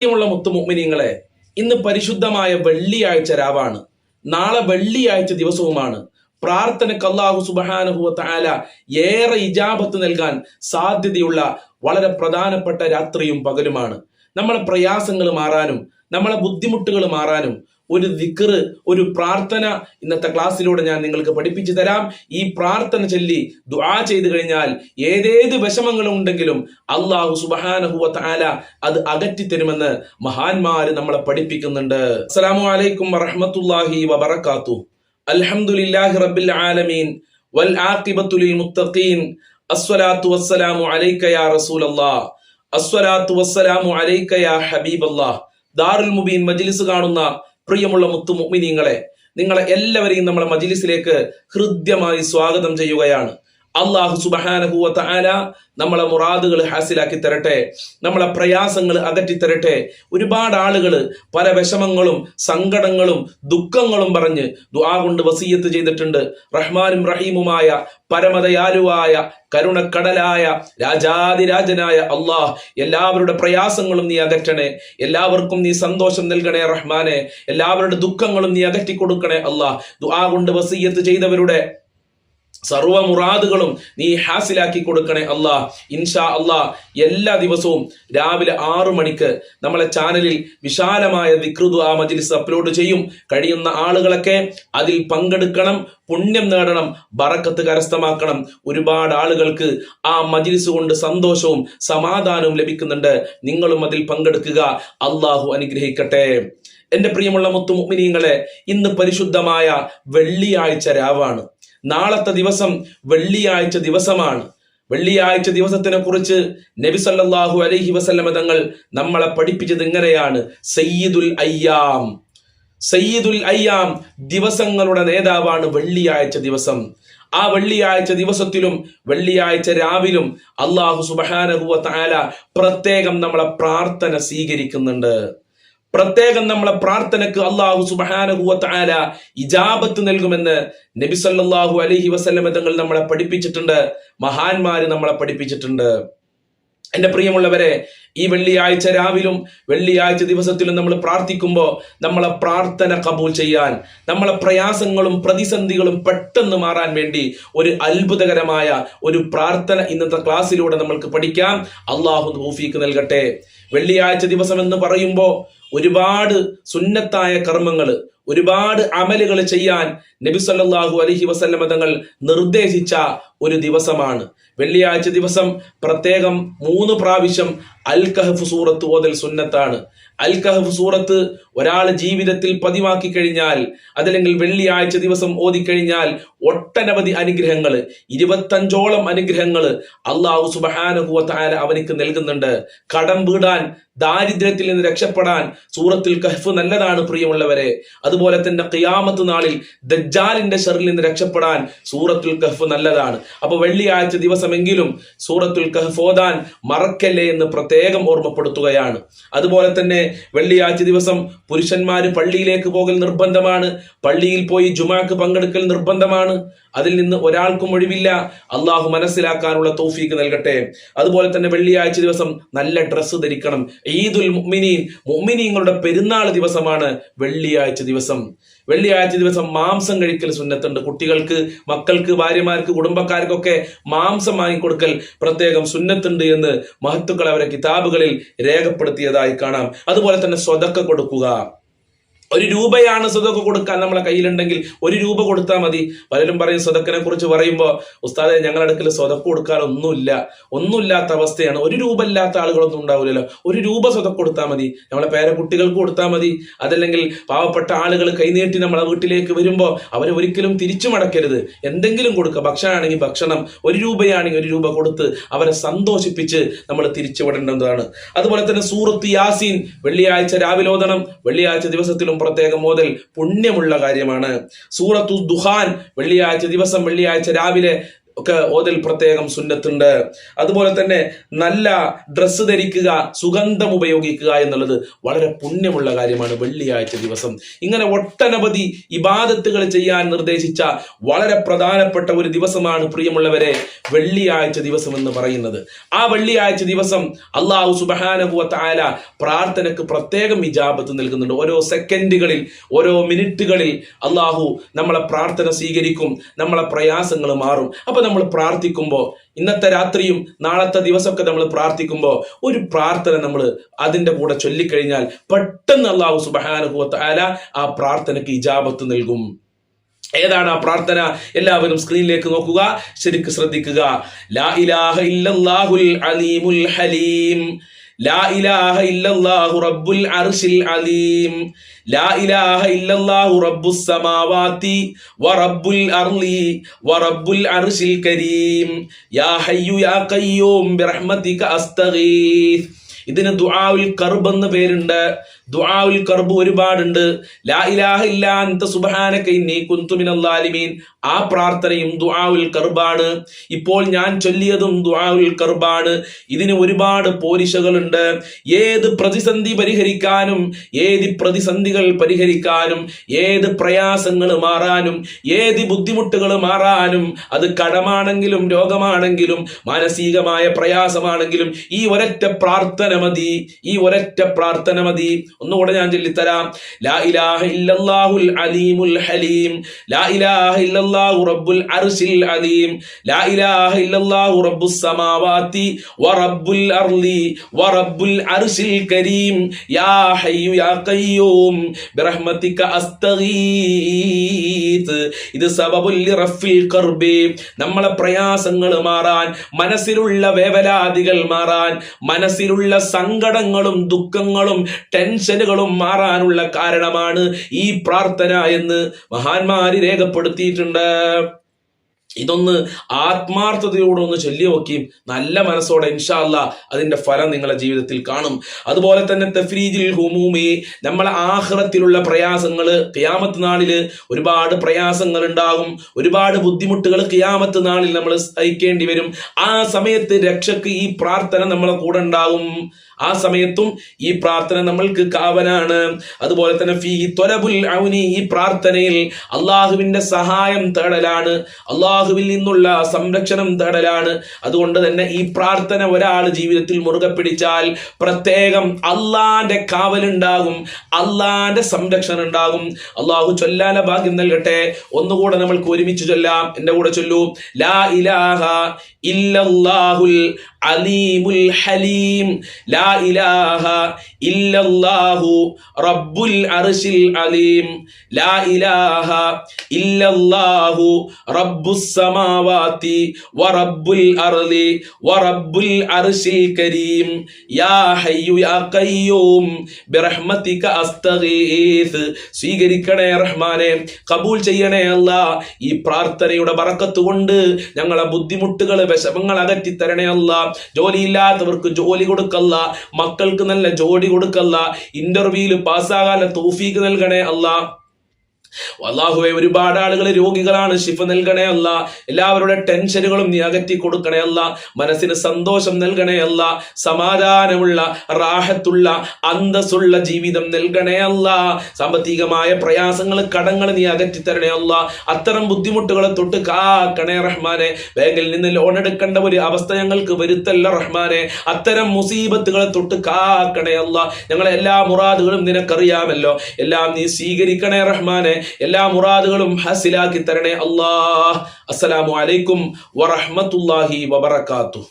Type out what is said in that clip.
പ്രിയമുള്ള മുത്തുമുഗ്മിനിങ്ങളെ ഇന്ന് പരിശുദ്ധമായ വെള്ളിയാഴ്ച രാവാണ്. നാളെ വെള്ളിയാഴ്ച ദിവസവുമാണ്. പ്രാർത്ഥനയ്ക്ക് അള്ളാഹു സുബഹാനുഹുവ താല ഏറെ ഇജാബത്ത് നൽകാൻ സാധ്യതയുള്ള വളരെ പ്രധാനപ്പെട്ട രാത്രിയും പകലുമാണ്. നമ്മളെ പ്രയാസങ്ങൾ മാറാനും നമ്മളെ ബുദ്ധിമുട്ടുകൾ മാറാനും ഒരു ദിക്റ് ഒരു പ്രാർത്ഥന ഇന്നത്തെ ക്ലാസ്സിലൂടെ ഞാൻ നിങ്ങൾക്ക് പഠിപ്പിച്ചു തരാം. ഈ പ്രാർത്ഥന ചൊല്ലി ദുആ ചെയ്തു കഴിഞ്ഞാൽ ഏതേത് വിഷമങ്ങളും ഉണ്ടെങ്കിലും അള്ളാഹു സുബഹാനഹുവ താല അത് അകറ്റിത്തരുമെന്ന് മഹാന്മാര് നമ്മളെ പഠിപ്പിക്കുന്നുണ്ട്. അസ്സലാമു അലൈക്കും വറഹ്മത്തുള്ളാഹി വബറക്കാത്തു അൽഹംദുലില്ലാഹി റബ്ബിൽ ആലമീൻ. വൽ ആഖിബത്തു ലിൽ മുത്തഖീൻ. അസ്സലാത്തു വസ്സലാമു അലൈക യാ റസൂലല്ലാഹ്. അസ്സലാത്തു വസ്സലാമു അലൈക യാ ഹബീബല്ലാഹ്. ദാറുൽ മുബീൻ മജ്ലിസ് കാണുന്ന പ്രിയമുള്ള മുത്തു മുഗ്മിനീങ്ങളെ നിങ്ങളെ എല്ലാവരെയും നമ്മളെ മജിലിസിലേക്ക് ഹൃദ്യമായി സ്വാഗതം ചെയ്യുകയാണ്. അള്ളാഹു സുബഹാനഹു ആല നമ്മളെ മുറാദുകൾ ഹാസിലാക്കി തരട്ടെ നമ്മളെ പ്രയാസങ്ങൾ അകറ്റി തരട്ടെ. ഒരുപാട് ആളുകൾ പല വിഷമങ്ങളും സങ്കടങ്ങളും ദുഃഖങ്ങളും പറഞ്ഞ് ദുആ കൊണ്ട് വസീയത്ത് ചെയ്തിട്ടുണ്ട്. റഹ്മാനും റഹീമുമായ പരമതയാലുവായ കരുണക്കടലായ രാജാതിരാജനായ അള്ളാഹ് എല്ലാവരുടെ പ്രയാസങ്ങളും നീ അകറ്റണേ. എല്ലാവർക്കും നീ സന്തോഷം നൽകണേ റഹ്മാനെ. എല്ലാവരുടെ ദുഃഖങ്ങളും നീ അകറ്റി കൊടുക്കണേ അള്ളാഹ് ദുആ കൊണ്ട് വസീയത്ത് ചെയ്തവരുടെ സർവ മുറാദുകളും നീ ഹാസിലാക്കി കൊടുക്കണേ അല്ലാ ഇൻഷാ അല്ലാ എല്ലാ ദിവസവും രാവിലെ ആറു മണിക്ക് നമ്മളെ ചാനലിൽ വിശാലമായ വിക്രുതു ആ മജിലിസ് അപ്ലോഡ് ചെയ്യും. കഴിയുന്ന ആളുകളൊക്കെ അതിൽ പങ്കെടുക്കണം പുണ്യം നേടണം ബറക്കത്ത് കരസ്ഥമാക്കണം. ഒരുപാട് ആളുകൾക്ക് ആ മജിലിസ് കൊണ്ട് സന്തോഷവും സമാധാനവും ലഭിക്കുന്നുണ്ട്. നിങ്ങളും അതിൽ പങ്കെടുക്കുക. അള്ളാഹു അനുഗ്രഹിക്കട്ടെ. എന്റെ പ്രിയമുള്ള മുത്തുമിനീങ്ങളെ ഇന്ന് പരിശുദ്ധമായ വെള്ളിയാഴ്ച രാവാണ്. നാളത്തെ ദിവസം വെള്ളിയാഴ്ച ദിവസമാണ്. വെള്ളിയാഴ്ച ദിവസത്തിനെ കുറിച്ച് നബി സല്ലല്ലാഹു അലൈഹി വസല്ലമ തങ്ങൾ നമ്മളെ പഠിപ്പിച്ചത് ഇങ്ങനെയാണ്. സയ്യിദുൽ അയ്യാം. സയ്യിദുൽ അയ്യാം ദിവസങ്ങളുടെ നേതാവാണ് വെള്ളിയാഴ്ച ദിവസം. ആ വെള്ളിയാഴ്ച ദിവസത്തിലും വെള്ളിയാഴ്ച രാവിലും അള്ളാഹു സുബാനഹുവ താല പ്രത്യേകം നമ്മളെ പ്രാർത്ഥന സ്വീകരിക്കുന്നുണ്ട്. പ്രത്യേകം നമ്മളെ പ്രാർത്ഥനക്ക് അള്ളാഹു സുബാനുഹുവത്തായ ഇജാബത്ത് നൽകുമെന്ന് നബി സല്ലല്ലാഹു അലൈഹി വസല്ലമ തങ്ങൾ നമ്മളെ പഠിപ്പിച്ചിട്ടുണ്ട്. മഹാന്മാര് നമ്മളെ പഠിപ്പിച്ചിട്ടുണ്ട്. എന്റെ പ്രിയമുള്ളവരെ ഈ വെള്ളിയാഴ്ച രാവിലും വെള്ളിയാഴ്ച ദിവസത്തിലും നമ്മൾ പ്രാർത്ഥിക്കുമ്പോൾ നമ്മളെ പ്രാർത്ഥന കബൂൽ ചെയ്യാൻ നമ്മളെ പ്രയാസങ്ങളും പ്രതിസന്ധികളും പെട്ടെന്ന് മാറാൻ വേണ്ടി ഒരു അത്ഭുതകരമായ ഒരു പ്രാർത്ഥന ഇന്നത്തെ ക്ലാസ്സിലൂടെ നമ്മൾക്ക് പഠിക്കാം. അള്ളാഹു തൗഫീക്ക് നൽകട്ടെ. വെള്ളിയാഴ്ച ദിവസം എന്ന് പറയുമ്പോൾ ഒരുപാട് സുന്നത്തായ കർമ്മങ്ങൾ ഒരുപാട് അമലുകൾ ചെയ്യാൻ നബി സല്ലാഹു അലഹി വസല്ലമ തങ്ങൾ നിർദ്ദേശിച്ച ഒരു ദിവസമാണ്. വെള്ളിയാഴ്ച ദിവസം പ്രത്യേകം മൂന്ന് പ്രാവശ്യം അൽ കഹഫ് സൂറത്ത് ഓതൽ സുന്നത്താണ്. അൽ കഹഫ് സൂറത്ത് ഒരാൾ ജീവിതത്തിൽ പതിവാക്കി കഴിഞ്ഞാൽ അതല്ലെങ്കിൽ വെള്ളിയാഴ്ച ദിവസം ഓതിക്കഴിഞ്ഞാൽ ഒട്ടനവധി അനുഗ്രഹങ്ങൾ ഇരുപത്തഞ്ചോളം അനുഗ്രഹങ്ങൾ അള്ളാഹു സുബഹാനഹുവ താല അവനിക്ക് നൽകുന്നുണ്ട്. കടം വീടാൻ ദാരിദ്ര്യത്തിൽ നിന്ന് രക്ഷപ്പെടാൻ സൂറത്തിൽ കഹഫ് നല്ലതാണ് പ്രിയമുള്ളവരെ. അതുപോലെ തന്നെ ഖിയാമത്ത് നാളിൽ ദജ്ജാലിന്റെ ഷെറിൽ നിന്ന് രക്ഷപ്പെടാൻ സൂറത്തുൽ കഹഫ് നല്ലതാണ്. അപ്പൊ വെള്ളിയാഴ്ച ദിവസമെങ്കിലും സൂറത്തുൽ കഹഫ് ഓതാൻ മറക്കല്ലേ എന്ന് പ്രത്യേകം ഓർമ്മപ്പെടുത്തുകയാണ്. അതുപോലെ തന്നെ വെള്ളിയാഴ്ച ദിവസം പുരുഷന്മാർ പള്ളിയിലേക്ക് പോകൽ നിർബന്ധമാണ്. പള്ളിയിൽ പോയി ജുമാക്ക് പങ്കെടുക്കൽ നിർബന്ധമാണ്. അതിൽ നിന്ന് ഒരാൾക്കും ഒഴിവില്ല. അള്ളാഹു മനസ്സിലാക്കാനുള്ള തോഫീക്ക് നൽകട്ടെ. അതുപോലെ തന്നെ വെള്ളിയാഴ്ച ദിവസം നല്ല ഡ്രസ്സ് ധരിക്കണം. ഈദുൽ മുഅ്മിനീൻ മുഅ്മിനീങ്ങളുടെ പെരുന്നാൾ ദിവസമാണ് വെള്ളിയാഴ്ച ദിവസം. വെള്ളിയാഴ്ച ദിവസം മാംസം കഴിക്കൽ സുന്നത്തുണ്ട്. കുട്ടികൾക്ക് മക്കൾക്ക് ഭാര്യമാർക്ക് കുടുംബക്കാർക്കൊക്കെ മാംസം വാങ്ങിക്കൊടുക്കൽ പ്രത്യേകം സുന്നത്തുണ്ട് എന്ന് മഹത്തുക്കൾ അവരെ കിതാബുകളിൽ രേഖപ്പെടുത്തിയതായി കാണാം. അതുപോലെ തന്നെ സ്വതക്ക കൊടുക്കുക. ഒരു രൂപയാണ് സ്വതക്ക കൊടുക്കാൻ നമ്മളെ കയ്യിലുണ്ടെങ്കിൽ ഒരു രൂപ കൊടുത്താൽ മതി. പലരും പറയും സ്വതക്കിനെ കുറിച്ച് പറയുമ്പോൾ ഉസ്താദെ ഞങ്ങളുടെ അടുക്കൽ സ്വതക്ക് കൊടുക്കാൻ ഒന്നുമില്ല. ഒന്നുമില്ലാത്ത അവസ്ഥയാണ്. ഒരു രൂപ ഇല്ലാത്ത ആളുകളൊന്നും ഉണ്ടാവില്ലല്ലോ. ഒരു രൂപ സ്വതക്ക് കൊടുത്താൽ മതി. നമ്മളെ പേരക്കുട്ടികൾക്ക് കൊടുത്താൽ മതി. അതല്ലെങ്കിൽ പാവപ്പെട്ട ആളുകൾ കൈനീട്ടി നമ്മളെ വീട്ടിലേക്ക് വരുമ്പോൾ അവർ ഒരിക്കലും തിരിച്ചു മടക്കരുത്. എന്തെങ്കിലും കൊടുക്കുക ഭക്ഷണമാണെങ്കിൽ ഭക്ഷണം. ഒരു രൂപയാണെങ്കിൽ ഒരു രൂപ കൊടുത്ത് അവരെ സന്തോഷിപ്പിച്ച് നമ്മൾ തിരിച്ചു വിടേണ്ടതാണ് അതുപോലെ തന്നെ സൂറത്ത് യാസീൻ വെള്ളിയാഴ്ച രാവിലെ ഓതണം. വെള്ളിയാഴ്ച ദിവസത്തിലും പ്രത്യേകം മുതൽ പുണ്യമുള്ള കാര്യമാണ്. സൂറത്തു ദുഹാൻ വെള്ളിയാഴ്ച ദിവസം വെള്ളിയാഴ്ച രാവിലെ ഒക്കെ ഓതിൽ പ്രത്യേകം സുന്നത്തുണ്ട്. അതുപോലെ തന്നെ നല്ല ഡ്രസ്സ് ധരിക്കുക സുഗന്ധം ഉപയോഗിക്കുക എന്നുള്ളത് വളരെ പുണ്യമുള്ള കാര്യമാണ് വെള്ളിയാഴ്ച ദിവസം. ഇങ്ങനെ ഒട്ടനവധി ഇബാദത്തുകൾ ചെയ്യാൻ നിർദ്ദേശിച്ച വളരെ പ്രധാനപ്പെട്ട ഒരു ദിവസമാണ് പ്രിയമുള്ളവരെ വെള്ളിയാഴ്ച ദിവസം എന്ന് പറയുന്നത്. ആ വെള്ളിയാഴ്ച ദിവസം അള്ളാഹു സുബഹാനഹുവ താല പ്രാർത്ഥനക്ക് പ്രത്യേകം ഇജാബത്ത് നൽകുന്നുണ്ട്. ഓരോ സെക്കൻഡുകളിൽ ഓരോ മിനിറ്റുകളിൽ അള്ളാഹു നമ്മളെ പ്രാർത്ഥന സ്വീകരിക്കും നമ്മളെ പ്രയാസങ്ങൾ മാറും. അപ്പൊ നമ്മൾ പ്രാർത്ഥിക്കുമ്പോൾ ഇന്നത്തെ രാത്രിയും നാളത്തെ ദിവസമൊക്കെ നമ്മൾ പ്രാർത്ഥിക്കുമ്പോൾ ഒരു പ്രാർത്ഥന നമ്മൾ അതിന്റെ കൂടെ ചൊല്ലിക്കഴിഞ്ഞാൽ പെട്ടെന്ന് അള്ളാഹു സുബഹാനുഭവത്ത് ആല ആ പ്രാർത്ഥനയ്ക്ക് ഇജാബത്ത് നൽകും. ഏതാണ് ആ പ്രാർത്ഥന? എല്ലാവരും സ്ക്രീനിലേക്ക് നോക്കുക ശരിക്ക് ശ്രദ്ധിക്കുക. ലാ ഇലാഹ ഇല്ലല്ലാഹുൽ അലീമുൽ ഹലീം. ലാ ഇലാഹ ഇല്ലല്ലാഹു റബ്ബുൽ അർശിൽ അലീം. ലാ ഇലാഹ ഇല്ലല്ലാഹു അർളി അർശിൽ കരീം. യാ ഹയ്യു യാ ഖയ്യൂം ബിറഹ്മതിക ഇതിന് ദുആഉൽ കർബ് എന്ന പേരുണ്ട്. ദുആഉൽ കർബ് ഒരുപാടുണ്ട്. ലാ ഇലാഹ ഇല്ലാ അൻത സുബ്ഹാനക ഇന്നി കുന്തു മിനൽ ആ പ്രാർത്ഥനയും ദുആഉൽ കർബാണ്. ഇപ്പോൾ ഞാൻ ചൊല്ലിയതും ദുആഉൽ കർബാണ്. ഇതിന് ഒരുപാട് പോരിശകളുണ്ട്. ഏത് പ്രതിസന്ധി പരിഹരിക്കാനും ഏത് പ്രതിസന്ധികൾ പരിഹരിക്കാനും ഏത് പ്രയാസങ്ങൾ മാറാനും ഏത് ബുദ്ധിമുട്ടുകൾ മാറാനും അത് കടമാണെങ്കിലും രോഗമാണെങ്കിലും മാനസികമായ പ്രയാസമാണെങ്കിലും ഈ ഒരൊറ്റ പ്രാർത്ഥന മതി ഈ ഒരൊറ്റ പ്രാർത്ഥന മതി. ഒന്നുകൂടെ ഞാൻ ചൊല്ലിത്തരാം. ലാ ഇലാഹ ഇല്ലല്ലാഹുൽ അലീമുൽ ഹലീം. ലാ ഇലാഹ ഇല്ലല്ലാഹു റബ്ബുൽ അർശിൽ അലീം ലാ ഇലാഹ ഇല്ലല്ലാഹു സമാവാതി റബ്ബുൽ അർളി വറബ്ബുൽ അർശിൽ കരീം. യാ ഹയ്യു യാ ബിറഹ്മതിക നമ്മളെ പ്രയാസങ്ങൾ മാറാൻ മനസ്സിലുള്ള വേവലാതികൾ മാറാൻ മനസ്സിലുള്ള സങ്കടങ്ങളും ദുഃഖങ്ങളും ടെൻഷനുകളും മാറാനുള്ള കാരണമാണ് ഈ പ്രാർത്ഥന എന്ന് മഹാന്മാര് രേഖപ്പെടുത്തിയിട്ടുണ്ട്. ഇതൊന്ന് ആത്മാർത്ഥതയോടെ ഒന്ന് ചൊല്ലി നോക്കിയും നല്ല മനസ്സോടെ ഇൻഷാല്ല അതിന്റെ ഫലം നിങ്ങളുടെ ജീവിതത്തിൽ കാണും. അതുപോലെ തന്നെ തഫ്രീജിൽ ഹുമൂമി നമ്മളെ ആഹ്റത്തിലുള്ള പ്രയാസങ്ങൾ കിയാമത്ത് നാളിൽ ഒരുപാട് പ്രയാസങ്ങൾ ഉണ്ടാകും ഒരുപാട് ബുദ്ധിമുട്ടുകൾ കിയാമത്ത് നാളിൽ നമ്മൾ സഹിക്കേണ്ടി വരും. ആ സമയത്ത് രക്ഷക്ക് ഈ പ്രാർത്ഥന നമ്മളെ കൂടെ ഉണ്ടാകും. ആ സമയത്തും ഈ പ്രാർത്ഥന നമ്മൾക്ക് കാവലാണ്. അതുപോലെ തന്നെ ഫീ ത്വലബുൽ ഔനി ഈ പ്രാർത്ഥനയിൽ അള്ളാഹുവിന്റെ സഹായം തേടലാണ്. അള്ളാഹുവിൽ നിന്നുള്ള സംരക്ഷണം തേടലാണ്. അതുകൊണ്ട് തന്നെ ഈ പ്രാർത്ഥന ഒരാൾ ജീവിതത്തിൽ മുറുകെ പിടിച്ചാൽ പ്രത്യേകം അള്ളാന്റെ കാവലുണ്ടാകും അള്ളാന്റെ സംരക്ഷണം ഉണ്ടാകും. അള്ളാഹു ചൊല്ലാന ഭാഗ്യം നൽകട്ടെ. ഒന്നുകൂടെ നമ്മൾക്ക് ഒരുമിച്ച് ചൊല്ലാം. എന്റെ കൂടെ ചൊല്ലൂ. ലാ ഇലാഹ ഇല്ലല്ലാഹുൽ അലീമുൽ ഹലീം. ലാ ഇലാഹ ഇല്ലല്ലാഹു റബ്ബുൽ അർശിൽ അലീം. ലാ ഇലാഹ ഇല്ലല്ലാഹു റബ്ബുസ് സമാവാതി വറബ്ബുൽ അർളി വറബ്ബുൽ അർശിൽ കരീം. യാ ഹയ്യു യാ ഖയ്യൂം ബിറഹ്മതിക അസ്തഗീസ്. സ്വീകരിക്കണേ റഹ്മാനെ കബൂൽ ചെയ്യണേ അല്ല. ഈ പ്രാർത്ഥനയുടെ ബറക്കത്ത് കൊണ്ട് ഞങ്ങളെ ബുദ്ധിമുട്ടുകൾ വിഷമങ്ങൾ അകറ്റി തരണേ അല്ല. ജോലിയില്ലാത്തവർക്ക് ജോലി കൊടുക്കല്ല. മക്കൾക്ക് നല്ല ജോഡി കൊടുക്കല്ല. ഇന്റർവ്യൂവിൽ പാസ്സാകാൻ തോഫീക്ക് നൽകണേ അല്ല അള്ളാഹുവെ ഒരുപാട് ആളുകൾ രോഗികളാണ് ശിഫ നൽകണേ അല്ല. എല്ലാവരുടെ ടെൻഷനുകളും നീ അകറ്റി കൊടുക്കണേ അല്ല. മനസ്സിന് സന്തോഷം നൽകണേ അല്ല. സമാധാനമുള്ള റാഹത്തുള്ള അന്തസ്സുള്ള ജീവിതം നൽകണേ അല്ല. സാമ്പത്തികമായ പ്രയാസങ്ങൾ കടങ്ങൾ നീ അകറ്റി തരണേ അല്ല. അത്തരം ബുദ്ധിമുട്ടുകളെ തൊട്ട് കാക്കണേ റഹ്മാനെ. ബാങ്കിൽ നിന്ന് ലോൺ എടുക്കേണ്ട ഒരു അവസ്ഥ ഞങ്ങൾക്ക് വരുത്തല്ല റഹ്മാനെ. അത്തരം മുസീബത്തുകളെ തൊട്ട് കാക്കണേ അല്ല. ഞങ്ങളെ എല്ലാ മുറാദുകളും നിനക്കറിയാമല്ലോ. എല്ലാം നീ സ്വീകരിക്കണേ റഹ്മാനെ. എല്ലാ മുറാദുകളും ഹാസിലാക്കി തരണേ അള്ളാഹ് അസ്സലാമു അലൈക്കും വറഹ്മത്തുള്ളാഹി വബറകാതുഹു.